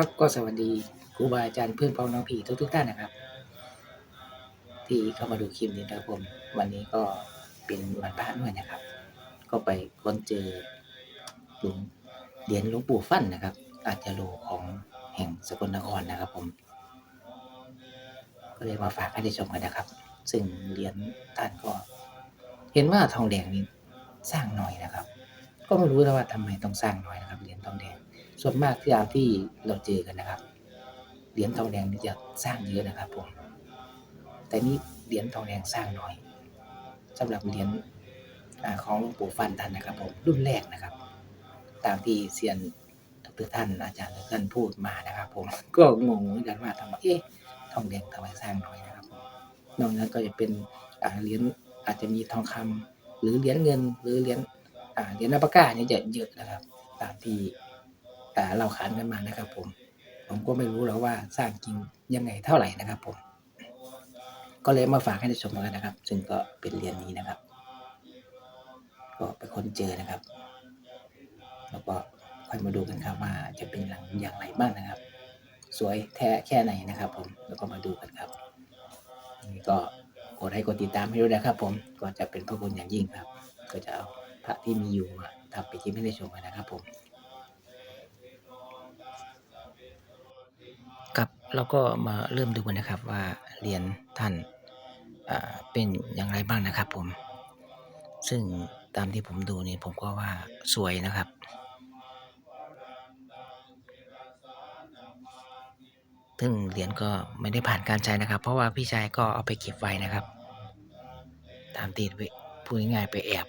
ครับก็สวัสดีครูบาอาจารย์เพื่อนพ้องน้องพี่ทุกทุกๆท่านนะครับ ที่เข้ามาดูคลิปนี้นะครับผม วันนี้ก็เป็นวันพระด้วยนะครับ ก็ไปค้นเจอหลวงเหรียญหลวงปู่ฟั่นนะครับ อาจจะโลของแห่งสกลนครนะครับผม ก็เลยมาฝากให้ได้ชมกันนะครับ ซึ่งเหรียญท่านก็ เห็นว่าทองแดงนี่สร้างน้อยนะครับ ก็ไม่รู้นะว่าทำไมต้องสร้างน้อยนะครับเหรียญทองแดง ส่วนมากที่ตามที่เราเจอกันนะครับ เหรียญทองแดงนี่จะสร้างเยอะนะครับผม แต่นี่เหรียญทองแดงสร้างน้อยสำหรับเหรียญของหลวงปู่ฟันท่านนะครับผมรุ่นแรกนะครับ ตามที่เซียนทุกท่านอาจารย์ท่านพูดมานะครับผมก็งงเหมือนกันว่าทำไมเอ๊ะทองแดงทำไมสร้างน้อยนะครับผมนอกนั้นก็จะเป็นเหรียญอาจจะมีทองคำหรือเหรียญเงิน หรือเหรียญเหรียญอัปก้าเนี่ยจะเยอะนะครับ ตามที่ อ่าเราขานกันมานะครับผม ผมก็ไม่รู้แล้วว่าสร้างจริงยังไงเท่าไหร่นะครับผม ก็เลยมาฝากให้ได้ชมกันนะครับ ซึ่งก็เป็นเรียญนี้นะครับ ก็เป็นคนเจอนะครับ แล้วก็ค่อยมาดูกันครับว่าจะเป็นหลังอย่างไรบ้างนะครับ สวยแท้แค่ไหนนะครับ ผม แล้วก็มาดูกันครับนี่ก็กดให้กดติดตามให้ด้วยนะครับ ผมก็จะเป็นพระคุณอย่างยิ่งครับ ก็จะเอาพระที่มีอยู่มาทำไปที่ไม่ได้ชมกันนะครับ ผม ครับ เราก็มาเริ่มดูกันนะครับว่าเหรียญท่านเป็นอย่างไรบ้างนะครับผม ซึ่งตามที่ผมดูนี่ผมก็ว่าสวยนะครับ ซึ่งเหรียญก็ไม่ได้ผ่านการใช้นะครับ เพราะว่าพี่ชายก็เอาไปเก็บไว้นะครับ ตามที่พูดง่ายๆไปแอบ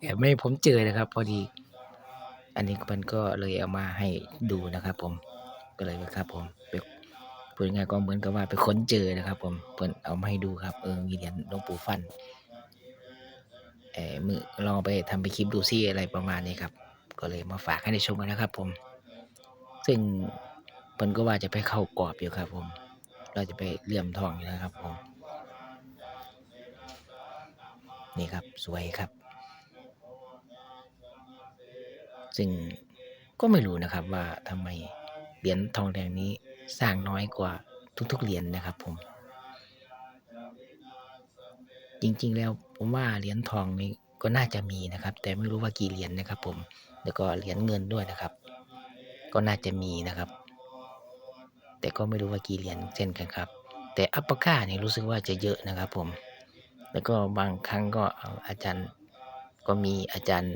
แอบไม่ให้ผมเจอนะครับ พอดี อันนี้มันก็เลยเอามาให้ดูนะครับผม เลยครับ ผมไปพูดง่ายก็เหมือนกับว่าไปค้นเจอนะครับ ผมเพิ่นเอามาให้ดูครับ เออมีเหรียญหลวงปู่ฟันเออมือลองไปทำไปคลิปดูซิอะไรประมาณนี้ครับ ก็เลยมาฝากให้ได้ชมกันนะครับ ผม ซึ่งเพิ่นก็ว่าจะไปเข้ากรอบอยู่ครับ ผม เราจะไปเลี่ยมทองอยู่นะครับ ผม นี่ครับสวยครับ ซึ่งก็ไม่รู้นะครับว่าทำไม เหรียญทองแดงนี้สร้างน้อยกว่าทุกๆเหรียญนะครับผม จริงๆแล้วผมว่าเหรียญทองนี้ก็น่าจะมีนะครับ แต่ไม่รู้ว่ากี่เหรียญนะครับ ผมแล้วก็เหรียญเงินด้วยนะครับ ก็น่าจะมีนะครับ แต่ก็ไม่รู้ว่ากี่เหรียญเช่นกันครับ แต่อัปปะก้านี่รู้สึกว่าจะเยอะนะครับ ผม แล้วก็บางครั้งก็อาจารย์ก็มีอาจารย์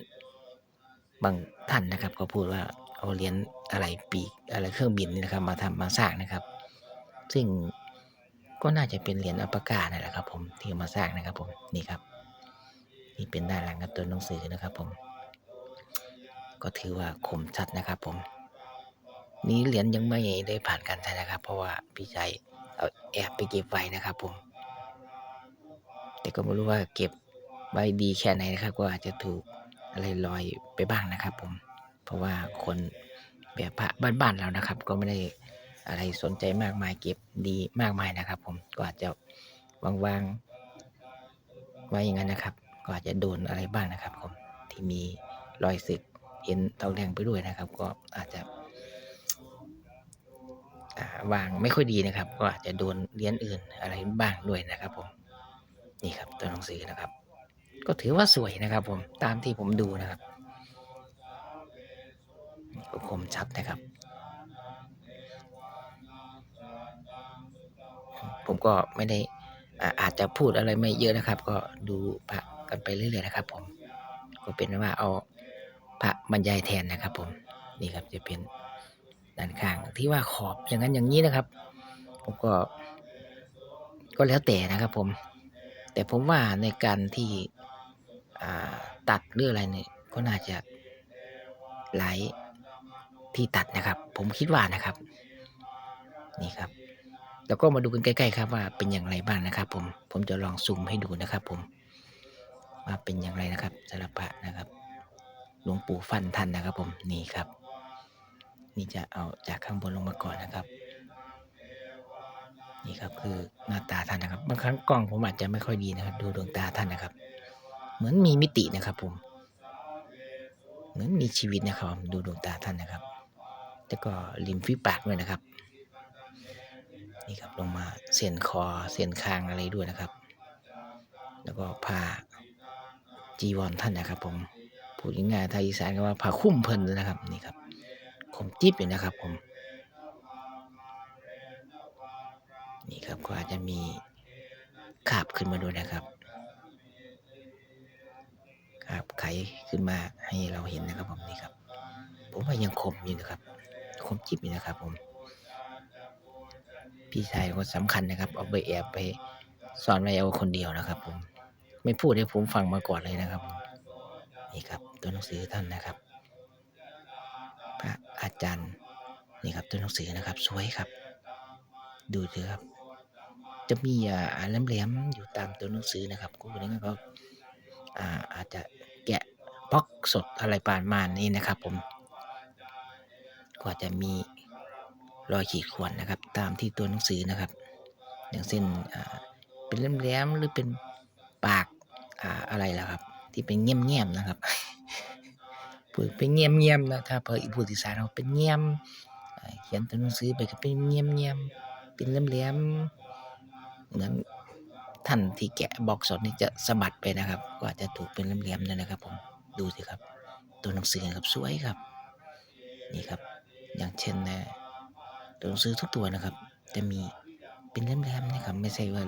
บางท่านนะครับ ก็พูดว่าเอาเหรียญ อะไรปีกอะไรเครื่องบินนี่นะครับ มาทำมาสร้างนะครับ ซึ่งก็น่าจะเป็นเหรียญอัปก้านั่นแหละครับ ผมที่มาสร้างนะครับ ผมนี่ครับ นี่เป็นด้านหลังกับตัวหนังสือนะครับ ผม ก็ถือว่าคมชัดนะครับ ผม นี้เหรียญยังไม่ได้ผ่านการใช้นะครับ เพราะว่าพี่ชายเอาแอบไปเก็บไว้นะครับ ผม แต่ก็ไม่รู้ว่าเก็บไว้ดีแค่ไหนนะครับ ก็อาจจะถูกอะไรลอยไปบ้างนะครับ ผม เพราะว่าคน แบบพระบ้านๆเรานะครับ ก็ไม่ได้อะไรสนใจมากมายเก็บดีมากมายนะครับ ผมก็อาจจะวางๆไว้อย่างนั้นนะครับ ก็อาจจะโดนอะไรบ้างนะครับ ผมที่มีรอยสึกเห็นเตาแรงไปด้วยนะครับ ก็อาจจะวางไม่ค่อยดีนะครับ ก็อาจจะโดนเหรียญอื่นอะไรบ้างด้วยนะครับ ผมนี่ครับตัวหนังสือนะครับ ก็ถือว่าสวยนะครับ ผมตามที่ผมดูนะครับ คมชัดนะครับ ผมก็ไม่ได้อาอาจจะพูดอะไรไม่เยอะนะครับ ก็ดูพระกันไปเรื่อยๆนะครับ ผม ก็เป็นว่าเอาพระบรรยายแทนนะครับ ผมนี่ครับจะเป็นด้านข้างที่ว่าขอบอย่างนั้นอย่างนี้นะครับ ผมก็ ก็แล้วแต่นะครับ ผม แต่ผมว่าในการที่ตัดหรืออะไรเนี่ยก็น่าจะหลาย ที่ตัดนะครับ ผมคิดว่านะครับ นี่ครับ แล้วก็มาดูกันใกล้ๆครับว่าเป็นอย่างไรบ้างนะครับ ผมผมจะลองซูมให้ดูนะครับ ผม ว่าเป็นอย่างไรนะครับสารพะนะครับหลวงปู่ฟันท่านนะครับ ผมนี่ครับ นี่จะเอาจากข้างบนลงมาก่อนนะครับนี่ครับคือหน้าตาท่านนะครับบางครั้งกล้องผมอาจจะไม่ค่อยดีนะครับ ดูดวงตาท่านนะครับ เหมือนมีมิตินะครับ ผม เหมือนมีชีวิตนะครับ ดูดวงตาท่านนะครับ แล้วก็ริมฝีปากด้วยนะครับ นี่ครับลงมาเส้นคอเส้นคางอะไรด้วยนะครับ แล้วก็ผ้าจีวรท่านนะครับ ผมพูดง่ายๆไทยอีสานก็ว่าผ้าคุ้มเพลินนะครับนี่ครับคมจิ๊บอยู่นะครับ ผมนี่ครับก็อาจจะมีขาบขึ้นมาด้วยนะครับขาบไขขึ้นมาให้เราเห็นนะครับผมนี่ครับ ผมว่ายังคมอยู่นะครับ คมจิบอยู่นะครับ ผม พี่ชายคนสำคัญนะครับ เอาไปแอบไปสอนไว้เอาคนเดียวนะครับ ผม ไม่พูดให้ผมฟังมาก่อนเลยนะครับ นี่ครับ ตัวหนังสือท่านนะครับ พระอาจารย์นี่ครับ ตัวหนังสือนะครับ สวยครับ ดูเถอะครับ จะมีอ่าแหลมๆอยู่ตามตัวหนังสือนะครับกูนี้ก็อาอาจจะแกะบล็อกสดอะไรปานมานี่นะครับ ผม ก็จะมีรอยขีดข่วนนะครับ ตามที่ตัวหนังสือนะครับ อย่างเช่นเป็นแหลมๆหรือเป็นปากอาอะไรล่ะครับ ที่เป็นเงียมๆนะครับพูดเป็นเงียมๆนะถ้าเพื่ออีพูดอีสานเราเป็นเงียมเขียนตัวหนังสือไปก็เป็นเงียมๆเป็นแหลมๆเหมือนท่านที่แกะบอกสดนี่จะสะบัดไปนะครับ ก็อาจจะถูกเป็นแหลมๆเลยนะครับผมดูสิครับ ตัวหนังสือครับสวยครับ นี่ครับ อย่างเช่นนะตัวหนังสือทุกตัวนะครับ จะมีเป็นแหลมๆนะครับ ไม่ใช่ว่า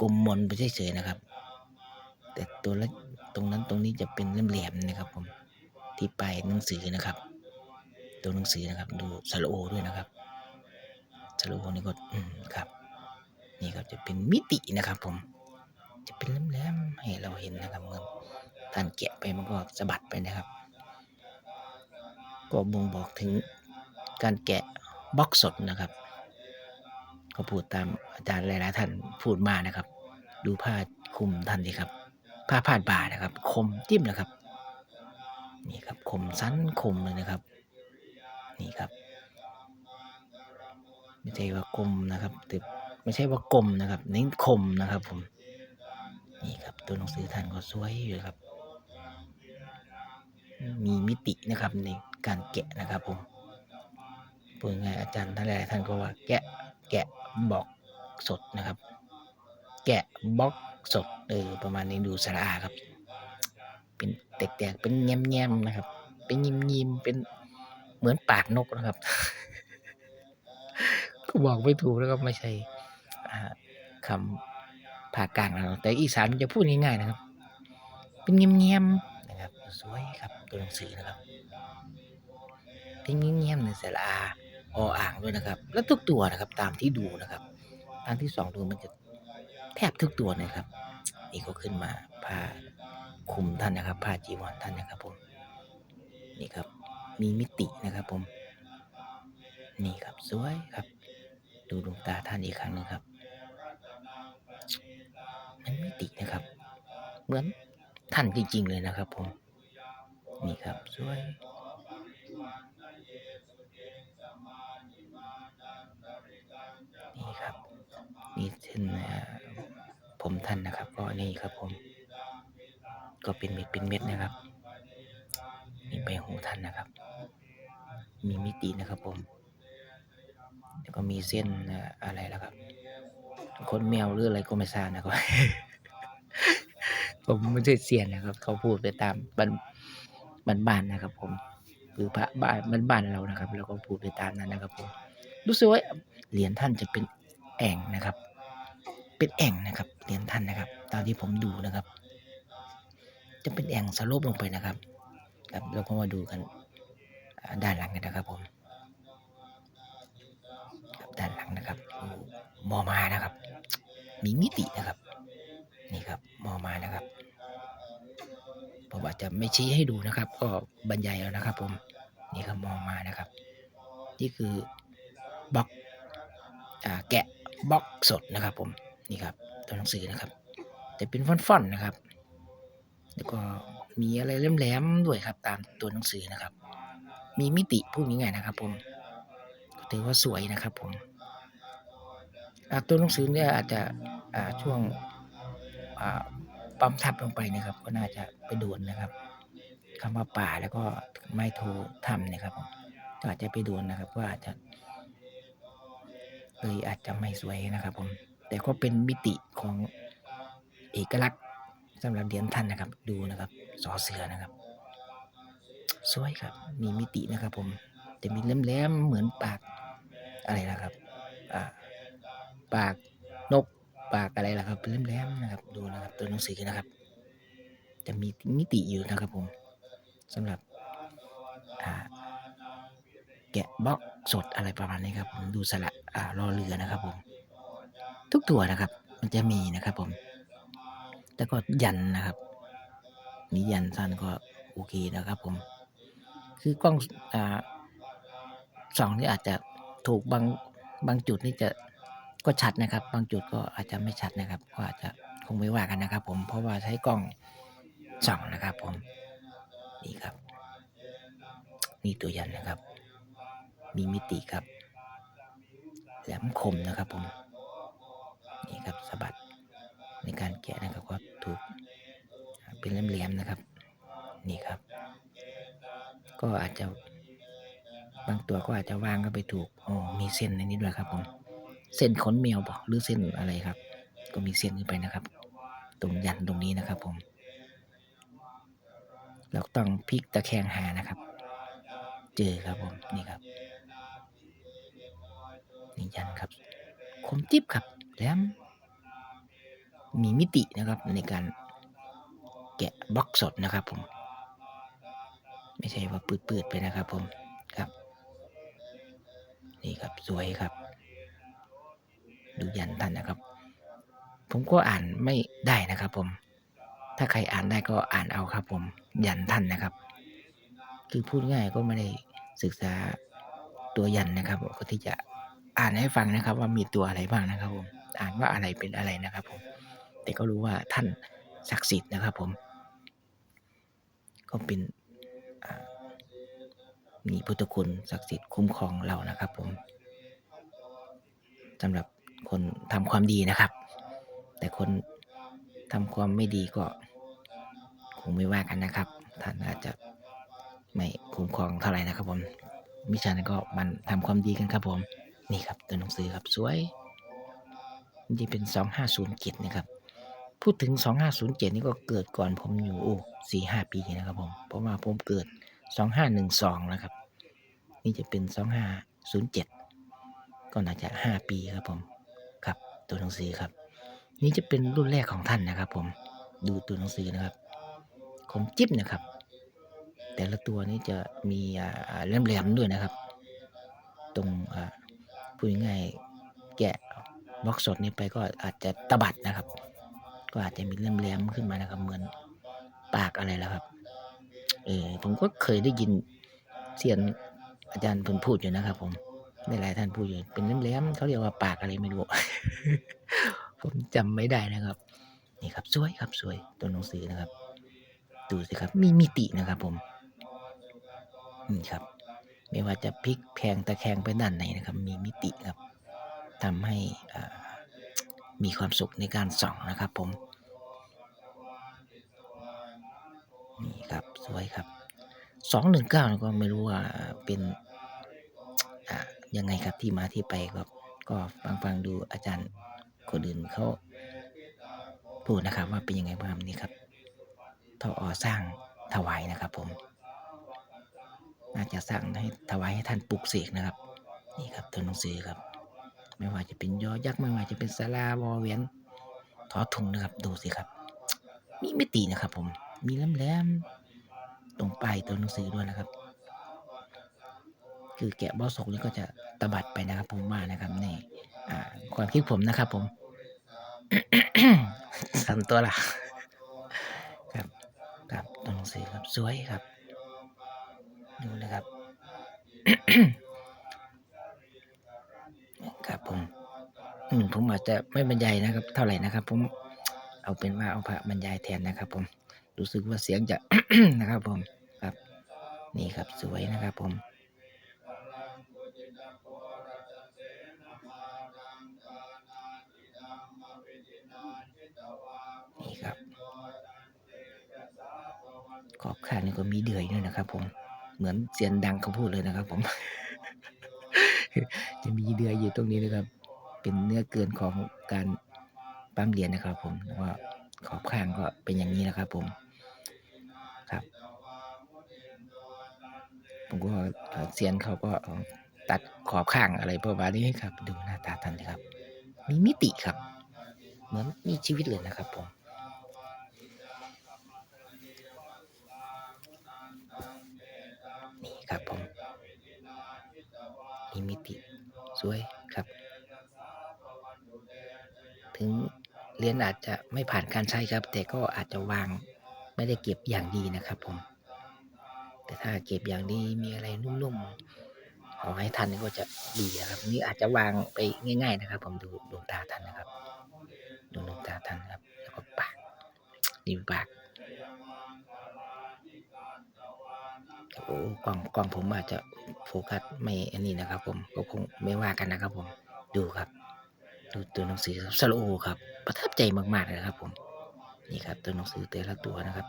กลมมนไปเฉยๆนะครับ แต่ตัวละตรงนั้นตรงนี้จะเป็นแหลมๆนะครับ ผมที่ปลายหนังสือนะครับ ตัวหนังสือนะครับ ดูสระโอด้วยนะครับสระโอนี่ก็อืมครับ นี่ครับจะเป็นมิตินะครับ ผม จะเป็นแหลมๆให้เราเห็นนะครับเมื่อท่านแกะไปมันก็สะบัดไปนะครับ ก็บ่งบอกถึงการแกะบล็อกสดนะครับก็พูดตามอาจารย์หลายๆท่านพูดมานะครับ ดูผ้าคลุมท่านสิครับ ผ้าพาดบ่านะครับ คมจิ้มนะครับ นี่ครับคมสั้นคมเลยนะครับ นี่ครับ ไม่ใช่ว่ากลมนะครับแต่ไม่ใช่ว่ากลมนะครับนี่คมนะครับผมนี่ครับตัวหนังสือท่านก็สวยอยู่ครับ มีมิตินะครับใน การแกะนะครับผมพูดง่ายอาจารย์ท่านหลายๆท่านก็ว่าแกะแกะบอกสดนะครับ แกะบล็อกสดเออประมาณนี้ดูสระอาครับ เป็นแตกๆเป็นแง้มๆนะครับ เป็นยิมๆเป็นเหมือนปากนกนะครับ ก็บอกไม่ถูกแล้วก็ไม่ใช่อ่าคำภาคกลางนะแต่อีสานมันจะพูดง่ายๆนะครับ เป็นเงียบๆนะครับ สวยครับตัวหนังสือนะครับ เป็นเงียบๆในสระอาออ่างด้วยนะครับ แล้วทุกตัวนะครับตามที่ดูนะครับ ตามที่สองดูมันจะแทบทุกตัวนะครับ นี่ก็ขึ้นมาผ้าคุมท่านนะครับผ้าจีวรท่านนะครับผมนี่ครับมีมิตินะครับผม นี่ครับสวยครับ ดูดวงตาท่านอีกครั้งหนึงครับมันมิตินะครับ เหมือนท่านจริงๆเลยนะครับผม นี่ครับสวย นี่เช่นอ่าผมท่านนะครับ ก็นี่ครับผม ก็เป็นเม็ดเป็นเม็ดนะครับนี่ใบหูท่านนะครับ มีมิตินะครับผมแล้วก็มีเส้นอะไรแล่ะครับคนแมวหรืออะไรก็ไม่ทราบนะครับ ผมไม่ใช่เซียนนะครับ เขาพูดไปตามบ้านบ้านๆนะครับ ผมคือพระบ้านบ้านๆเรานะครับ แล้วก็พูดไปตามนั้นนะครับ ผม รู้สึกว่าเหรียญท่านจะเป็นแอ่งนะครับ เป็นแอ่งนะครับเหรียญท่านนะครับ ตามที่ผมดูนะครับ จะเป็นแอ่งสลปลงไปนะครับ ครับเราก็มาดูกันด้านหลังกันนะครับผมด้านหลังนะครับมอมานะครับ มีมิตินะครับ นี่ครับมอมานะครับผมอาจจะไม่ชี้ให้ดูนะครับ ก็บรรยายเอานะครับ ผมนี่ครับมองมานะครับ นี่คือบล็อกอแกะบล็อกสดนะครับผม นี่ครับตัวหนังสือนะครับจะเป็นฟอนต์ๆนะครับ แล้วก็มีอะไรแหลมๆด้วยครับ ตามตัวหนังสือนะครับ มีมิติพูดง่ายๆนะครับ ผมถือว่าสวยนะครับ ผมตัวหนังสือเนี่ยอาจจะช่วงปั๊มทับลงไปนะครับ ก็น่าจะไปโดนนะครับคำว่าป่าแล้วก็ไม้โททำนะครับผมอาจจะไปโดนนะครับ ก็อาจจะเลยอาจจะไม่สวยนะครับผม แต่ก็เป็นมิติของเอกลักษณ์สำหรับเหรียญท่านนะครับ ดูนะครับสอเสือนะครับ สวยครับ มีมิตินะครับ ผมจะมีแหลมๆเหมือนปากอะไรนะครับอ่าปากนกปากอะไรล่ะครับเป็นแหลมๆนะครับ ดูนะครับ ตัวหนังสือนะครับ จะมีมิติอยู่นะครับ ผมสำหรับแกะบล็อกสดอะไรประมาณนี้ครับผมดูสละอ่ารอเรือนะครับผม ทุกตัวนะครับ มันจะมีนะครับผม แล้วก็ยันนะครับมียันสั้นก็โอเคนะครับผม คือกล้องอ่าสองนี่อาจจะถูกบางบางจุดนี่จะก็ชัดนะครับ บางจุดก็อาจจะไม่ชัดนะครับ ก็อาจจะคงไม่ว่ากันนะครับ ผมเพราะว่าใช้กล้องส่องนะครับ ผมนี่ครับ นี่ตัวยันนะครับ มีมิติครับ แหลมคมนะครับผม นี่ครับสะบัดในการแกะนะครับก็ถูกเป็นแหลมๆนะครับ นี่ครับ ก็อาจจะบางตัวก็อาจจะวางก็ไปถูกโอ๋อมีเส้นในนี้ด้วยครับผมเส้นขนแมวบอกหรือเส้นอะไรครับ ก็มีเส้นขึ้นไปนะครับ ตรงยันตรงนี้นะครับผมเราต้องพลิกตะแคงหานะครับ เจอครับผมนี่ครับนี่ยันครับคมจิ๊บครับ แหลมมีมิตินะครับในการแกะบล็อกสดนะครับผม ไม่ใช่ว่าปืดๆไปนะครับผมครับ นี่ครับสวยครับ ดูยันท่านนะครับ ผมก็อ่านไม่ได้นะครับผม ถ้าใครอ่านได้ก็อ่านเอาครับ ผมยันท่านนะครับ คือพูดง่ายก็ไม่ได้ศึกษาตัวยันนะครับก็ที่จะอ่านให้ฟังนะครับ ว่ามีตัวอะไรบ้างนะครับผม อ่านว่าอะไรเป็นอะไรนะครับผมแต่ก็รู้ว่าท่านศักดิ์สิทธิ์นะครับผม ก็เป็นมีพุทธคุณศักดิ์สิทธิ์คุ้มครองเรานะครับผมสำหรับคนทำความดีนะครับ แต่คนทำความไม่ดีก็คงไม่ว่ากันนะครับ ท่านอาจจะไม่คุ้มครองเท่าไหร่นะครับผมมิฉะนั้นก็มันทำความดีกันครับผม นี่ครับตัวหนังสือครับสวย นี่เป็น 2507นะครับ พูดถึง 2507 นี่ก็เกิดก่อนผมอยู่โอ้สี่ห้าปีนะครับผม เพราะว่าผมเกิด 2512 นะครับ นี่จะเป็น 2507 ก็น่าจะ 5 ปีครับผม ครับ ตัวหนังสือครับ นี่จะเป็นรุ่นแรกของท่านนะครับ ผม ดูตัวหนังสือนะครับ คมจิ๊บนะครับ แต่ละตัวนี้จะมีแหลมๆด้วยนะครับ ตรงพูดง่ายแกะ บล็อกสดนี้ไปก็อาจจะตะบัดนะครับ ก็อาจจะมีแหลมๆขึ้นมานะครับ เหมือนปากอะไรแล้วครับ เออผมก็เคยได้ยินเสียนอาจารย์เพิ่นพูดอยู่นะครับ ผมในหลายท่านพูดอยู่เป็นแหลมๆเขาเรียกว่าปากอะไรไม่รู้ ผมจำไม่ได้นะครับ นี่ครับสวยครับสวยตัวหนังสือนะครับ ดูสิครับ มีมิตินะครับ ผมนี่ครับ ไม่ว่าจะพลิกแพงตะแคงไปด้านไหนนะครับ มีมิติครับ ทำให้มีความสุขในการส่องนะครับผม นี่ครับสวยครับสองหนึ่งเก้าก็ไม่รู้ว่าเป็นยังไงครับที่มาที่ไปก็ก็ฟังฟังดูอาจารย์คนอื่นเขาพูดนะครับ ว่าเป็นยังไงบ้างนี่ครับทออสร้างถวายนะครับ ผม น่าจะสร้างให้ถวายให้ท่านปลุกเสกนะครับ นี่ครับตัวหนังสือครับ ไม่ว่าจะเป็นยอยักษ์ไม่ว่าจะเป็นสลาวอเวียนทอทุงนะครับดูสิครับ มีมิตินะครับ ผม มีแหลมๆตรงปลายตัวหนังสือด้วยนะครับ คือแกะบอสกนี่ก็จะตบัดไปนะครับ ผมว่านะครับนี่ความคิดผมนะครับ ผมสันตัวละครับครับตัวหนังสือครับสวยครับ ดูนะครับ ครับผม อืมผมอาจจะไม่บรรยายนะครับ เท่าไหร่นะครับ ผม เอาเป็นว่าเอาพระบรรยายแทนนะครับ ผม รู้สึกว่าเสียงจะนะครับ ผม ครับ นี่ครับสวยนะครับ ผมนี่ครับขอบข้างนี่ก็มีเดือยด้วยนะครับ ผม เหมือนเสียนดังเขาพูดเลยนะครับ ผม จะมีเดือยอยู่ตรงนี้นะครับ เป็นเนื้อเกินของการปั๊มเหรียญนะครับ ผมวก็ขอบข้างก็เป็นอย่างนี้นะครับ ผมครับ ผมก็เซียนเขาก็ตัดขอบข้างอะไรประมาณนี้ครับ ดูหน้าตาท่านเลยครับ มีมิติครับ เหมือนมีชีวิตเลยนะครับ ผมนี่ครับผม มีมิติสวยครับ ถึงเหรียญอาจจะไม่ผ่านการใช้ครับ แต่ก็อาจจะวางไม่ได้เก็บอย่างดีนะครับผม แต่ถ้าเก็บอย่างดีมีอะไรนุ่มๆเอาให้ทันก็จะดีนะครับนี่อาจจะวางไปง่าย ๆ นะครับ ผมดูดวงตาท่านนะครับดูดวงตาท่านครับ แล้วก็ปากริมปาก โอ้กล้องกล้องผมอาจจะโฟกัสไม่อันนี้นะครับ ผมก็คงไม่ว่ากันนะครับ ผมดูครับ ดูตัวหนังสือสโลครับ ประทับใจมากๆเลยครับ ผม นี่ครับ ตัวหนังสือแต่ละตัวนะครับ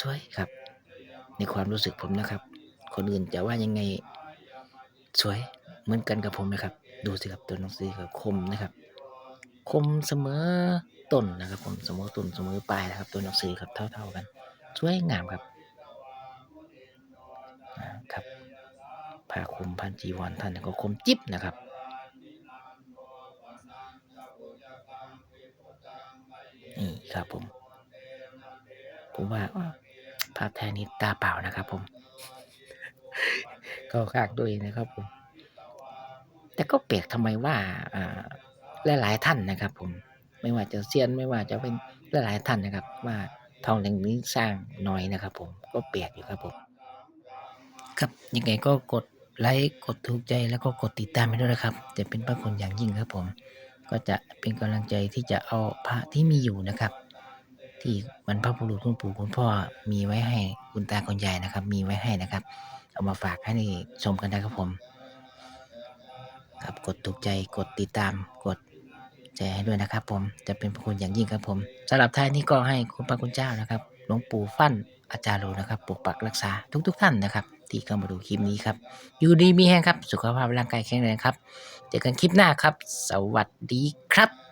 สวยครับ ในความรู้สึกผมนะครับ คนอื่นจะว่ายังไงสวยเหมือนกันกับผมนะครับ ดูสิครับตัวหนังสือครับคมนะครับ คมเสมอต้นนะครับ ผมเสมอต้นเสมอปลายนะครับ ตัวหนังสือครับเท่า ๆกัน สวยงามครับครับผ้าคลุมพันจีวรท่านก็คมจิ๊บนะครับนี่ครับผม ผมว่าภาพแท้นี้ตาเปล่านะครับผม ก็คากด้วยนะครับผม แต่ก็แปลกทำไมว่าอ่าหลายท่านนะครับ ผม ไม่ว่าจะเซียนไม่ว่าจะเป็นหลายๆท่านนะครับ ว่า ทองแดงนี้สร้างน้อยนะครับ ผมก็แปลกอยู่ครับผมครับยังไงก็กดไลค์กดถูกใจแล้วก็กดติดตามไปด้วยนะครับ จะเป็นพระคุณอย่างยิ่งครับผม ก็จะเป็นกำลังใจที่จะเอาพระที่มีอยู่นะครับ ที่บรรพบุรุษคุณปู่คุณพ่อมีไว้ให้คุณตาคุณยายนะครับ มีไว้ให้นะครับ เอามาฝากให้ชมกันนะครับผม ครับกดถูกใจกดติดตามกด แชร์ให้ด้วยนะครับ ผมจะเป็นพระคุณอย่างยิ่งครับผมสำหรับท้ายนี้ก็ให้คุณพระคุณเจ้านะครับหลวงปู่ฟั่นอาจารย์โลนะครับปกปักรักษาทุกๆท่านนะครับ ที่เข้ามาดูคลิปนี้ครับ อยู่ดีมีแห้งครับ สุขภาพร่างกายแข็งแรงครับ เจอกันคลิปหน้าครับ สวัสดีครับ